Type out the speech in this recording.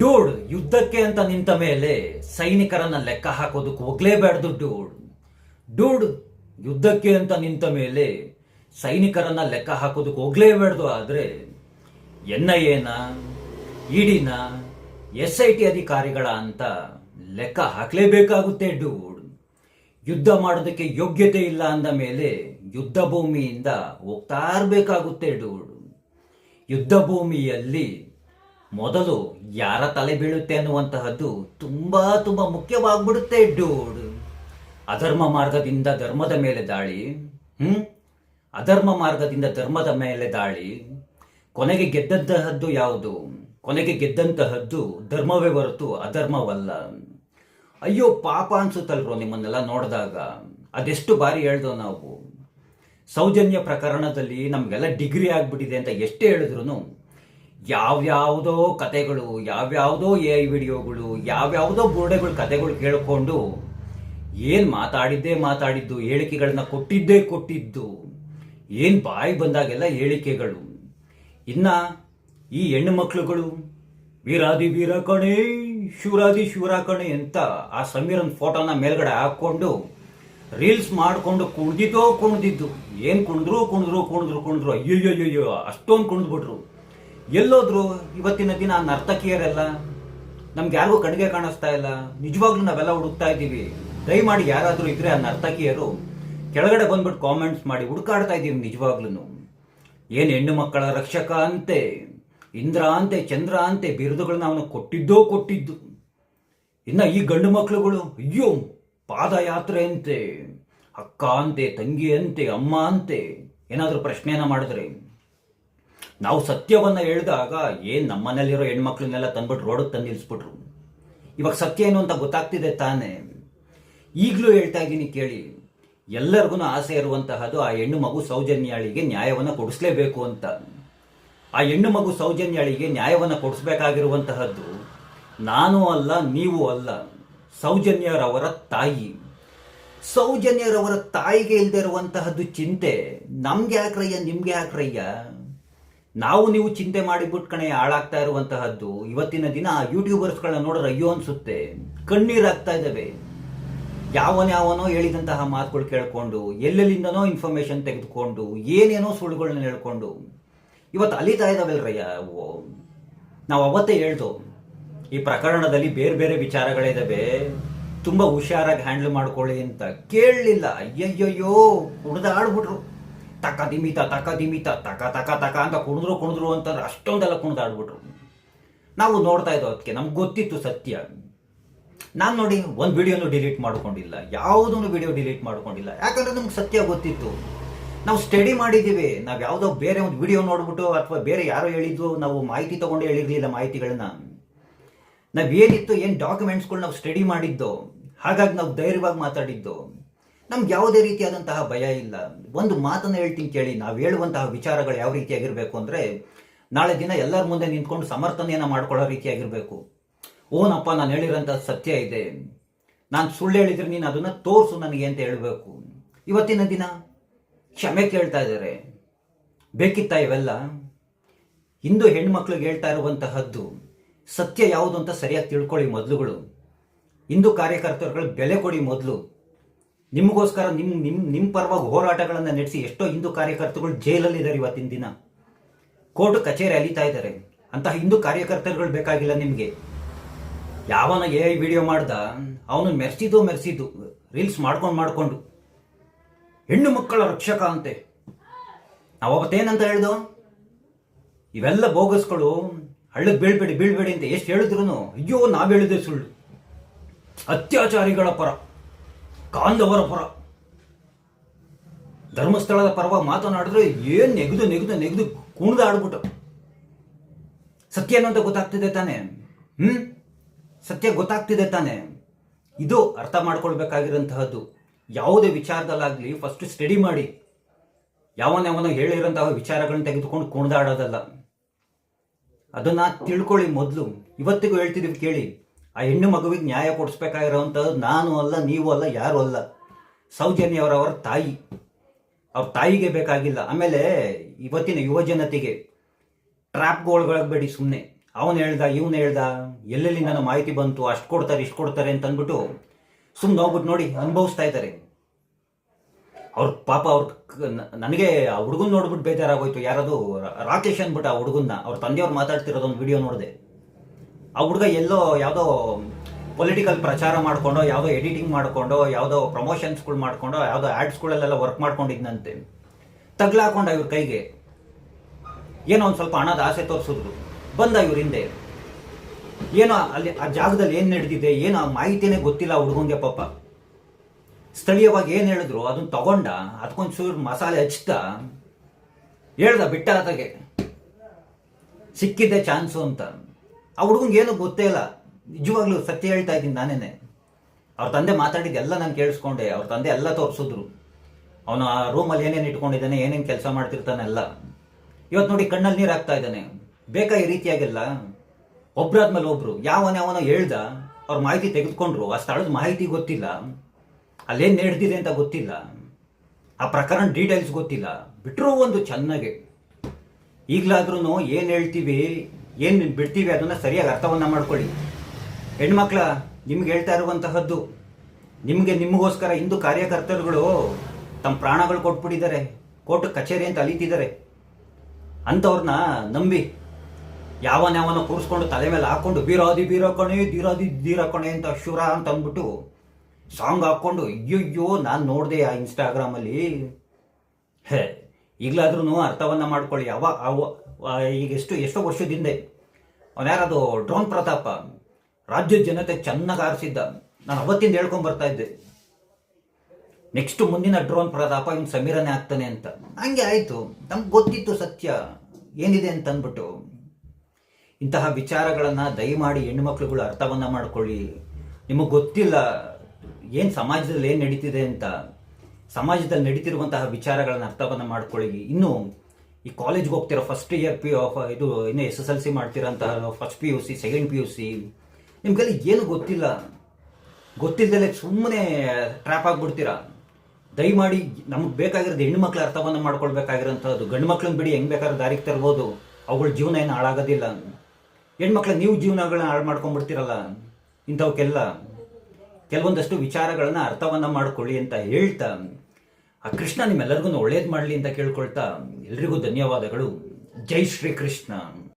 Dude, ಯುದ್ಧಕ್ಕೆ ಅಂತ ನಿಂತ ಮೇಲೆ ಸೈನಿಕರನ್ನ ಲೆಕ್ಕ ಹಾಕೋದಕ್ಕೆ ಹೋಗ್ಲೇಬಾರ್ದು ಡೂಡ್. ಡೂಡ್, ಯುದ್ಧಕ್ಕೆ ಅಂತ ನಿಂತ ಮೇಲೆ ಸೈನಿಕರನ್ನ ಲೆಕ್ಕ ಹಾಕೋದಕ್ಕೆ ಹೋಗ್ಲೇಬಾರ್ದು. ಆದ್ರೆ ಎನ್ ಐ ಎನ ಇಡಿನ ಎಸ್ ಐ ಟಿ ಅಧಿಕಾರಿಗಳ ಅಂತ ಲೆಕ್ಕ ಹಾಕ್ಲೇಬೇಕಾಗುತ್ತೆ ಡೂಡ್. ಯುದ್ಧ ಮಾಡೋದಕ್ಕೆ ಯೋಗ್ಯತೆ ಇಲ್ಲ ಅಂದ ಮೇಲೆ ಯುದ್ಧ ಭೂಮಿಯಿಂದ ಹೋಗ್ತಾ ಇರಬೇಕಾಗುತ್ತೆ ಡೂಡ್. ಯುದ್ಧ ಭೂಮಿಯಲ್ಲಿ ಮೊದಲು ಯಾರ ತಲೆ ಬೀಳುತ್ತೆ ಅನ್ನುವಂತಹದ್ದು ತುಂಬಾ ತುಂಬಾ ಮುಖ್ಯವಾಗ್ಬಿಡುತ್ತೆ, ಡೂಡ್. ಅಧರ್ಮ ಮಾರ್ಗದಿಂದ ಧರ್ಮದ ಮೇಲೆ ದಾಳಿ. ಹ್ಮ್? ಅಧರ್ಮ ಮಾರ್ಗದಿಂದ ಧರ್ಮದ ಮೇಲೆ ದಾಳಿ. ಕೊನೆಗೆ ಗೆದ್ದಂತಹದ್ದು ಯಾವುದು? ಕೊನೆಗೆ ಗೆದ್ದಂತಹದ್ದು ಧರ್ಮವೇ ಹೊರತು ಅಧರ್ಮವಲ್ಲ. ಅಯ್ಯೋ, ಪಾಪ ಅನ್ಸುತ್ತಲ್ರೋ ನಿಮ್ಮನ್ನೆಲ್ಲ ನೋಡಿದಾಗ. ಅದೆಷ್ಟು ಬಾರಿ ಹೇಳ್ದೋ ನಾವು. ಸೌಜನ್ಯ ಪ್ರಕರಣದಲ್ಲಿ ನಮಗೆಲ್ಲ ಡಿಗ್ರಿ ಆಗ್ಬಿಟ್ಟಿದೆ ಅಂತ ಎಷ್ಟೇ ಹೇಳಿದ್ರು ಯಾವ್ಯಾವುದೋ ಕತೆಗಳು, ಯಾವ್ಯಾವುದೋ ಎ ಐ ವಿಡಿಯೋಗಳು, ಯಾವ್ಯಾವುದೋ ಬೋರ್ಡೆಗಳು ಕತೆಗಳು ಕೇಳಿಕೊಂಡು ಏನು ಮಾತಾಡಿದ್ದೇ ಮಾತಾಡಿದ್ದು, ಹೇಳಿಕೆಗಳನ್ನ ಕೊಟ್ಟಿದ್ದೇ ಕೊಟ್ಟಿದ್ದು, ಏನು ಬಾಯಿ ಬಂದಾಗೆಲ್ಲ ಹೇಳಿಕೆಗಳು. ಇನ್ನು ಈ ಹೆಣ್ಣು ಮಕ್ಕಳುಗಳು ವೀರಾದಿ ವೀರ ಕಣೆ ಶಿವರಾದಿ ಶಿವರ ಕಣೆ ಅಂತ ಆ ಸಮೀರನ್ ಫೋಟೋನ ಮೇಲ್ಗಡೆ ಹಾಕ್ಕೊಂಡು ರೀಲ್ಸ್ ಮಾಡಿಕೊಂಡು ಕುಣ್ದಿದ್ದೋ ಕುಣಿದಿದ್ದು, ಏನು ಕುಣಿದ್ರು ಕುಣಿದ್ರು ಕುಣಿದ್ರು ಕುಣಿದ್ರು ಅಯ್ಯೋ ಅಯ್ಯೋ ಅಷ್ಟೊಂದು ಕುಣಿದ್ಬಿಟ್ರು. ಎಲ್ಲೋದ್ರು ಇವತ್ತಿನ ದಿನ ನರ್ತಕಿಯರೆಲ್ಲ, ನಮ್ಗೆ ಯಾರಿಗೂ ಕಣ್ಗೆ ಕಾಣಿಸ್ತಾ ಇಲ್ಲ, ನಿಜವಾಗ್ಲೂ ನಾವೆಲ್ಲ ಹುಡುಕ್ತಾ ಇದ್ದೀವಿ. ದಯಮಾಡಿ ಯಾರಾದರೂ ಇದ್ರೆ ಆ ನರ್ತಕಿಯರು ಕೆಳಗಡೆ ಬಂದ್ಬಿಟ್ಟು ಕಾಮೆಂಟ್ಸ್ ಮಾಡಿ ಹುಡುಕಾಡ್ತಾ ಇದ್ದೀವಿ ನಿಜವಾಗ್ಲೂ ಏನು ಹೆಣ್ಣು ಮಕ್ಕಳ ರಕ್ಷಕ ಅಂತೆ, ಇಂದ್ರ ಅಂತೆ, ಚಂದ್ರ ಅಂತೆ ಬಿರುದುಗಳನ್ನ ಅವನು ಕೊಟ್ಟಿದ್ದೋ ಕೊಟ್ಟಿದ್ದು. ಇನ್ನ ಈ ಗಂಡು ಮಕ್ಕಳುಗಳು ಅಯ್ಯೋ, ಪಾದಯಾತ್ರೆ ಅಂತೆ, ಅಕ್ಕ ಅಂತೆ, ತಂಗಿ ಅಂತೆ, ಅಮ್ಮ ಅಂತೆ, ಏನಾದರೂ ಪ್ರಶ್ನೆಯನ್ನ ಮಾಡಿದ್ರೆ. ನಾವು ಸತ್ಯವನ್ನ ಹೇಳಿದಾಗ ಏನ್ ನಮ್ಮನೇಲಿರೋ ಹೆಣ್ಮಕ್ಳನ್ನೆಲ್ಲ ತಂದ್ಬಿಟ್ಟು ರೋಡಕ್ಕೆ ತಂದು ನಿಲ್ಲಿಸ್ಬಿಟ್ರು ಇವಾಗ ಸತ್ಯ ಏನು ಅಂತ ಗೊತ್ತಾಗ್ತಿದೆ ತಾನೇ? ಈಗಲೂ ಹೇಳ್ತಾ ಇದ್ದೀನಿ ಕೇಳಿ. ಎಲ್ಲರಿಗೂ ಆಸೆ ಇರುವಂತಹದ್ದು ಆ ಹೆಣ್ಣು ಮಗು ಸೌಜನ್ಯಾಳಿಗೆ ನ್ಯಾಯವನ್ನು ಕೊಡಿಸ್ಲೇಬೇಕು ಅಂತ. ಆ ಹೆಣ್ಣು ಮಗು ಸೌಜನ್ಯಾಳಿಗೆ ನ್ಯಾಯವನ್ನು ಕೊಡಿಸ್ಬೇಕಾಗಿರುವಂತಹದ್ದು ನಾನು ಅಲ್ಲ, ನೀವು ಅಲ್ಲ. ಸೌಜನ್ಯರವರ ತಾಯಿ. ಸೌಜನ್ಯರವರ ತಾಯಿಗೆ ಇಲ್ಲದೆ ಇರುವಂತಹದ್ದು ಚಿಂತೆ. ನಮ್ಗೆ ಯಾಕ್ರಯ್ಯ, ನಿಮ್ಗೆ ಯಾಕ್ರಯ್ಯ? ನಾವು ನೀವು ಚಿಂತೆ ಮಾಡಿಬಿಟ್ಟು ಕಣೆ ಹಾಳಾಗ್ತಾ ಇರುವಂತಹದ್ದು, ಇವತ್ತಿನ ದಿನ ಯೂಟ್ಯೂಬರ್ಸ್ಗಳನ್ನ ನೋಡಿದ್ರೆ ಅಯ್ಯೋ ಅನ್ಸುತ್ತೆ. ಕಣ್ಣೀರಾಗ್ತಾ ಇದ್ದಾವೆ. ಯಾವನ್ಯಾವನೋ ಹೇಳಿದಂತಹ ಮಾತುಗಳು ಕೇಳ್ಕೊಂಡು, ಎಲ್ಲೆಲ್ಲಿಂದನೋ ಇನ್ಫಾರ್ಮೇಶನ್ ತೆಗೆದುಕೊಂಡು, ಏನೇನೋ ಸುಳ್ಳುಗಳನ್ನ ಹೇಳ್ಕೊಂಡು. ಇವತ್ತು ಅಲಿತಾ ಇದಾವೆಲ್ರಯ್ಯ ಅವು ನಾವು ಅವತ್ತೇ ಹೇಳ್ದು, ಈ ಪ್ರಕರಣದಲ್ಲಿ ಬೇರೆ ಬೇರೆ ವಿಚಾರಗಳಿದಾವೆ ತುಂಬಾ ಹುಷಾರಾಗಿ ಹ್ಯಾಂಡಲ್ ಮಾಡ್ಕೊಳ್ಳಿ ಅಂತ ಕೇಳಲಿಲ್ಲ. ಅಯ್ಯಯ್ಯೋ ಕುಡ್ದಾಡ್ಬಿಟ್ರು ತಕ ದಿಮಿತ ತಕ ದಿಮಿತ ತಕ ತಕ ತಕ ಅಂತ ಕುಣಿದ್ರು ಕುಣಿದ್ರು ಅಂತಂದ್ರೆ ಅಷ್ಟೊಂದೆಲ್ಲ ಕುಣಿದಾಡ್ಬಿಟ್ರು. ನಾವು ನೋಡ್ತಾ ಇದ್ದೋ ಅದಕ್ಕೆ ನಮ್ಗೆ ಗೊತ್ತಿತ್ತು ಸತ್ಯ. ನಾನು ನೋಡಿ ಒಂದು ವಿಡಿಯೋನು ಡಿಲೀಟ್ ಮಾಡ್ಕೊಂಡಿಲ್ಲ. ಯಾವುದೂ ವಿಡಿಯೋ ಡಿಲೀಟ್ ಮಾಡ್ಕೊಂಡಿಲ್ಲ. ಯಾಕಂದ್ರೆ ನಮ್ಗೆ ಸತ್ಯ ಗೊತ್ತಿತ್ತು. ನಾವು ಸ್ಟಡಿ ಮಾಡಿದ್ದೀವಿ ನಾವು ಯಾವುದೋ ಬೇರೆ ಒಂದು ವಿಡಿಯೋ ನೋಡ್ಬಿಟ್ಟು ಅಥವಾ ಬೇರೆ ಯಾರೋ ಹೇಳಿದ್ದು ನಾವು ಮಾಹಿತಿ ತೊಗೊಂಡು ಹೇಳಿರಲಿಲ್ಲ ಮಾಹಿತಿಗಳನ್ನ. ನಾವೇನಿತ್ತು ಏನು ಡಾಕ್ಯುಮೆಂಟ್ಸ್ಗಳು ನಾವು ಸ್ಟಡಿ ಮಾಡಿದ್ದು, ಹಾಗಾಗಿ ನಾವು ಧೈರ್ಯವಾಗಿ ಮಾತಾಡಿದ್ದು ನಮ್ಗೆ ಯಾವುದೇ ರೀತಿಯಾದಂತಹ ಭಯ ಇಲ್ಲ. ಒಂದು ಮಾತನ್ನು ಹೇಳ್ತೀನಿ ಕೇಳಿ, ನಾವು ಹೇಳುವಂತಹ ವಿಚಾರಗಳು ಯಾವ ರೀತಿಯಾಗಿರಬೇಕು ಅಂದರೆ, ನಾಳೆ ದಿನ ಎಲ್ಲರ ಮುಂದೆ ನಿಂತ್ಕೊಂಡು ಸಮರ್ಥನೆಯನ್ನು ಮಾಡ್ಕೊಳ್ಳೋ ರೀತಿಯಾಗಿರಬೇಕು ಓನಪ್ಪ, ನಾನು ಹೇಳಿರೋಂಥ ಸತ್ಯ ಇದೆ. ನಾನು ಸುಳ್ಳು ಹೇಳಿದ್ರೆ ನೀನು ಅದನ್ನು ತೋರಿಸು ನನಗೆ ಅಂತ ಹೇಳಬೇಕು. ಇವತ್ತಿನ ದಿನ ಕ್ಷಮೆ ಕೇಳ್ತಾ ಇದ್ದಾರೆ. ಬೇಕಿತ್ತ ಇವೆಲ್ಲ? ಇಂದು ಹೆಣ್ಮಕ್ಳಿಗೆ ಹೇಳ್ತಾ ಇರುವಂತಹದ್ದು, ಸತ್ಯ ಯಾವುದು ಅಂತ ಸರಿಯಾಗಿ ತಿಳ್ಕೊಳ್ಳಿ ಮೊದಲುಗಳು. ಹಿಂದೂ ಕಾರ್ಯಕರ್ತರುಗಳು ಬೆಲೆ ಕೊಡಿ ಮೊದಲು. ನಿಮಗೋಸ್ಕರ ನಿಮ್ ನಿಮ್ ನಿಮ್ಮ ಪರವಾಗಿ ಹೋರಾಟಗಳನ್ನು ನಡೆಸಿ ಎಷ್ಟೋ ಹಿಂದೂ ಕಾರ್ಯಕರ್ತರುಗಳು ಜೈಲಲ್ಲಿದ್ದಾರೆ ಇವತ್ತಿನ ದಿನ. ಕೋರ್ಟ್, ಕಚೇರಿ ಅಲಿತಾ ಇದ್ದಾರೆ. ಅಂತಹ ಹಿಂದೂ ಕಾರ್ಯಕರ್ತರುಗಳು ಬೇಕಾಗಿಲ್ಲ ನಿಮಗೆ. ಯಾವನ ಐ ವಿಡಿಯೋ ಮಾಡ್ದ, ಅವನು ಮೆರೆಸಿದ್ದು ಮೆರೆಸಿದ್ದು, ರೀಲ್ಸ್ ಮಾಡ್ಕೊಂಡು ಮಾಡಿಕೊಂಡು. ಹೆಣ್ಣು ಮಕ್ಕಳ ರಕ್ಷಕ ಅಂತೆ. ನಾವು ಅವತ್ತೇನಂತ ಹೇಳ್ದೋ? ಇವೆಲ್ಲ ಬೋಗಸ್ಗಳು ಹಳ್ಳಕ್ಕೆ ಬೀಳ್ಬೇಡಿ ಬೀಳ್ಬೇಡಿ ಅಂತ ಎಷ್ಟು ಹೇಳಿದ್ರು ಅಯ್ಯೋ ನಾವ್ ಹೇಳಿದೆ ಸುಳ್ಳು. ಅತ್ಯಾಚಾರಿಗಳ ಪರ. ಕಾಂದವರ ಪರ. ಧರ್ಮಸ್ಥಳದ ಪರವಾಗಿ ಮಾತನಾಡಿದ್ರೆ ಏನ್ ನೆಗೆದು ನೆಗೆದು ನೆಗೆದು ಕುಣಿದಾಡ್ಬಿಟ್ಟು ಸತ್ಯ ಏನು ಅಂತ ಗೊತ್ತಾಗ್ತಿದೆ ತಾನೆ? ಹ್ಮ್? ಸತ್ಯ ಗೊತ್ತಾಗ್ತಿದೆ ತಾನೆ? ಇದು ಅರ್ಥ ಮಾಡ್ಕೊಳ್ಬೇಕಾಗಿರೋಂತಹದ್ದು ಯಾವುದೇ ವಿಚಾರದಲ್ಲಾಗ್ಲಿ ಫಸ್ಟ್ ಸ್ಟಡಿ ಮಾಡಿ. ಯಾವನ ಹೇಳಿರೋಂತಹ ವಿಚಾರಗಳನ್ನ ತೆಗೆದುಕೊಂಡು ಕುಣಿದಾಡೋದಲ್ಲ ಅದನ್ನ ತಿಳ್ಕೊಳ್ಳಿ ಮೊದಲು. ಇವತ್ತಿಗೂ ಹೇಳ್ತಿದ್ದೀವಿ ಕೇಳಿ. ಆ ಹೆಣ್ಣು ಮಗುವಿಗೆ ನ್ಯಾಯ ಕೊಡಿಸ್ಬೇಕಾಗಿರೋವಂಥದ್ದು ನಾನು ಅಲ್ಲ, ನೀವು ಅಲ್ಲ, ಯಾರು ಅಲ್ಲ. ಸೌಜನ್ಯ ಅವರವರ ತಾಯಿ. ಅವ್ರ ತಾಯಿಗೆ ಬೇಕಾಗಿಲ್ಲ. ಆಮೇಲೆ ಇವತ್ತಿನ ಯುವ ಜನತೆಗೆ ಟ್ರ್ಯಾಪ್ಗೊಳಗಾಗಬೇಡಿ ಸುಮ್ಮನೆ ಅವನು ಹೇಳ್ದ, ಇವನು ಹೇಳ್ದ, ಎಲ್ಲೆಲ್ಲಿ ನನ್ನ ಮಾಹಿತಿ ಬಂತು, ಅಷ್ಟು ಕೊಡ್ತಾರೆ, ಇಷ್ಟು ಕೊಡ್ತಾರೆ ಅಂತ ಅಂದ್ಬಿಟ್ಟು ಸುಮ್ಮನೆ ಹೋಗ್ಬಿಟ್ಟು ನೋಡಿ ಅನುಭವಿಸ್ತಾ ಇದ್ದಾರೆ. ಅವ್ರ ಪಾಪ ಅವ್ರ ನನಗೆ ಆ ಹುಡುಗನ್ ನೋಡ್ಬಿಟ್ಟು ಬೇಜಾರಾಗೋಯ್ತು. ಯಾರದು ರಾಕೇಶ್ ಅಂದ್ಬಿಟ್ಟು ಆ ಹುಡುಗನ್ನ, ಅವ್ರ ತಂದೆಯವ್ರು ಮಾತಾಡ್ತಿರೋದೊಂದು ವಿಡಿಯೋ ನೋಡಿದೆ. ಆ ಹುಡುಗ ಎಲ್ಲೋ ಯಾವುದೋ ಪೊಲಿಟಿಕಲ್ ಪ್ರಚಾರ ಮಾಡ್ಕೊಂಡೋ, ಯಾವುದೋ ಎಡಿಟಿಂಗ್ ಮಾಡ್ಕೊಂಡೋ, ಯಾವುದೋ ಪ್ರಮೋಷನ್ಸ್ಗಳು ಮಾಡ್ಕೊಂಡೋ, ಯಾವುದೋ ಆ್ಯಡ್ಸ್ಗಳಲ್ಲೆಲ್ಲ ವರ್ಕ್ ಮಾಡ್ಕೊಂಡಿದ್ನಂತೆ. ತಗ್ಲಾಕೊಂಡ ಇವ್ರ ಕೈಗೆ. ಏನೋ ಒಂದು ಸ್ವಲ್ಪ ಹಣದ ಆಸೆ ತೋರಿಸಿದ್ರು. ಬಂದ ಇವ್ರ ಹಿಂದೆ. ಏನೋ ಅಲ್ಲಿ ಆ ಜಾಗದಲ್ಲಿ ಏನು ನಡೆದಿದೆ, ಏನೋ ಮಾಹಿತಿನೇ ಗೊತ್ತಿಲ್ಲ ಹುಡುಗಂಗೆ ಪಾಪ. ಸ್ಥಳೀಯವಾಗಿ ಏನು ಹೇಳಿದ್ರು ಅದನ್ನ ತಗೊಂಡ ಅದಕ್ಕೊಂದು ಚೂರು ಮಸಾಲೆ ಹಚ್ತಾ, ಹೇಳ್ದ ಬಿಟ್ಟ ಆತಗೆ ಸಿಕ್ಕಿದ್ದೆ ಚಾನ್ಸು ಅಂತ. ಆ ಹುಡುಗನ್ಗೆ ಏನು ಗೊತ್ತೇ ಇಲ್ಲ. ನಿಜವಾಗ್ಲೂ ಸತ್ಯ ಹೇಳ್ತಾ ಇದ್ದೀನಿ ನಾನೇನೆ. ಅವ್ರ ತಂದೆ ಮಾತಾಡಿದ್ದೆಲ್ಲ ನಾನು ಕೇಳಿಸ್ಕೊಂಡೆ. ಅವ್ರ ತಂದೆ ಎಲ್ಲ ತೋರಿಸಿದ್ರು. ಅವನು ಆ ರೂಮಲ್ಲಿ ಏನೇನು ಇಟ್ಕೊಂಡಿದ್ದಾನೆ, ಏನೇನು ಕೆಲಸ ಮಾಡ್ತಿರ್ತಾನೆ ಎಲ್ಲ. ಇವತ್ತು ನೋಡಿ ಕಣ್ಣಲ್ಲಿ ನೀರು ಹಾಕ್ತಾ ಇದ್ದಾನೆ. ಬೇಕಾ ಈ ರೀತಿಯಾಗೆಲ್ಲ? ಒಬ್ರಾದ್ಮೇಲೆ ಒಬ್ರು. ಯಾವನೇ ಅವನ ಹೇಳ್ದ, ಅವ್ರ ಮಾಹಿತಿ ತೆಗೆದುಕೊಂಡ್ರು. ಆ ಸ್ಥಳದ ಮಾಹಿತಿ ಗೊತ್ತಿಲ್ಲ. ಅಲ್ಲೇನು ನಡೆದಿದೆ ಅಂತ ಗೊತ್ತಿಲ್ಲ. ಆ ಪ್ರಕರಣ ಡೀಟೇಲ್ಸ್ ಗೊತ್ತಿಲ್ಲ. ಬಿಟ್ಟರು ಒಂದು ಚೆನ್ನಾಗೆ. ಈಗಲಾದ್ರೂ ಏನು ಹೇಳ್ತೀವಿ? ಏನು ಬಿಡ್ತೀವಿ ಅದನ್ನು ಸರಿಯಾಗಿ ಅರ್ಥವನ್ನ ಮಾಡ್ಕೊಳ್ಳಿ. ಹೆಣ್ಮಕ್ಳ, ನಿಮ್ಗೆ ಹೇಳ್ತಾ ಇರುವಂತಹದ್ದು, ನಿಮಗೆ ನಿಮಗೋಸ್ಕರ ಹಿಂದೂ ಕಾರ್ಯಕರ್ತರುಗಳು ತಮ್ಮ ಪ್ರಾಣಗಳು ಕೊಟ್ಬಿಟ್ಟಿದ್ದಾರೆ. ಕೋರ್ಟ್, ಕಚೇರಿ ಅಂತ ಅಲಿತಿದ್ದಾರೆ. ಅಂಥವ್ರನ್ನ ನಂಬಿ ಯಾವನ ಯಾವನ ಕೂರಿಸ್ಕೊಂಡು ತಲೆ ಮೇಲೆ ಹಾಕೊಂಡು, ಬೀರಾದಿ ಬೀರ ಕಣೆ ದೀರಾದಿ ದೀರ ಅಂತ ಶುರ ಅಂತ ಅಂದ್ಬಿಟ್ಟು ಸಾಂಗ್ ಹಾಕ್ಕೊಂಡು, ಅಯ್ಯಯ್ಯೋ, ನಾನು ನೋಡಿದೆ ಆ ಇನ್ಸ್ಟಾಗ್ರಾಮಲ್ಲಿ ಹೇ ಈಗಲಾದ್ರೂ ಅರ್ಥವನ್ನ ಮಾಡ್ಕೊಳ್ಳಿ. ಯಾವ ಅವ ಈಗ ಎಷ್ಟು, ಎಷ್ಟೋ ವರ್ಷದ ಹಿಂದೆ ಅವನ್ಯಾರದು ಡ್ರೋನ್ ಪ್ರತಾಪ. ರಾಜ್ಯದ ಜನತೆ ಚೆನ್ನಾಗಿ ಆರಿಸಿದ್ದ ನಾನು ಅವತ್ತಿಂದ ಹೇಳ್ಕೊಂಡ್ ಬರ್ತಾ ಇದ್ದೆ. ನೆಕ್ಸ್ಟ್ ಮುಂದಿನ ಡ್ರೋನ್ ಪ್ರತಾಪ ಇವ್ನು ಸಮೀರನೇ ಆಗ್ತಾನೆ ಅಂತ. ಹಂಗೆ ಆಯ್ತು. ನಮ್ಗೆ ಗೊತ್ತಿತ್ತು ಸತ್ಯ. ಏನಿದೆ ಅಂತ ಅಂದ್ಬಿಟ್ಟು. ಇಂತಹ ವಿಚಾರಗಳನ್ನು ದಯಮಾಡಿ ಹೆಣ್ಣುಮಕ್ಳುಗಳು ಅರ್ಥವನ್ನ ಮಾಡ್ಕೊಳ್ಳಿ. ನಿಮಗೆ ಗೊತ್ತಿಲ್ಲ ಏನು ಸಮಾಜದಲ್ಲಿ ಏನು ನಡೀತಿದೆ ಅಂತ. ಸಮಾಜದಲ್ಲಿ ನಡೀತಿರುವಂತಹ ವಿಚಾರಗಳನ್ನು ಅರ್ಥವನ್ನ ಮಾಡ್ಕೊಳ್ಳಿ. ಇನ್ನು ಈ ಕಾಲೇಜ್ಗೆ ಹೋಗ್ತಿರೋ ಫಸ್ಟ್ ಇಯರ್ ಪಿ ಇದು ಇನ್ನು S S L C ಮಾಡ್ತೀರಂತ first P U C second P U C ನಿಮ್ಗೆಲ್ಲ ಏನು ಗೊತ್ತಿಲ್ಲ. ಗೊತ್ತಿಲ್ಲದೆ ಸುಮ್ಮನೆ ಟ್ರ್ಯಾಪ್ ಆಗ್ಬಿಡ್ತೀರಾ. ದಯಮಾಡಿ ನಮಗೆ ಬೇಕಾಗಿರೋದು ಹೆಣ್ಣು ಮಕ್ಳ ಅರ್ಥವನ್ನ ಮಾಡ್ಕೊಳ್ಬೇಕಾಗಿರೋಂಥದ್ದು ಗಂಡು ಮಕ್ಳನ್ನ ಬಿಡಿ ಹೆಂಗೆ ಬೇಕಾದ್ರೆ ದಾರಿಗೆ ತರ್ಬೋದು. ಅವುಗಳ ಜೀವನ ಏನು ಹಾಳಾಗೋದಿಲ್ಲ. ಹೆಣ್ಮಕ್ಳ ನೀವು ಜೀವನಗಳನ್ನ ಹಾಳು ಮಾಡ್ಕೊಂಡ್ಬಿಡ್ತೀರಲ್ಲ. ಇಂಥವಕ್ಕೆಲ್ಲ ಕೆಲವೊಂದಷ್ಟು ವಿಚಾರಗಳನ್ನ ಅರ್ಥವನ್ನ ಮಾಡ್ಕೊಳ್ಳಿ ಅಂತ ಹೇಳ್ತಾ. ಆ ಕೃಷ್ಣ ನಿಮ್ಮೆಲ್ಲರಿಗೂ ಒಳ್ಳೇದು ಮಾಡಲಿ ಅಂತ ಕೇಳ್ಕೊಳ್ತಾ ಎಲ್ರಿಗೂ ಧನ್ಯವಾದಗಳು. ಜೈ ಶ್ರೀ ಕೃಷ್ಣ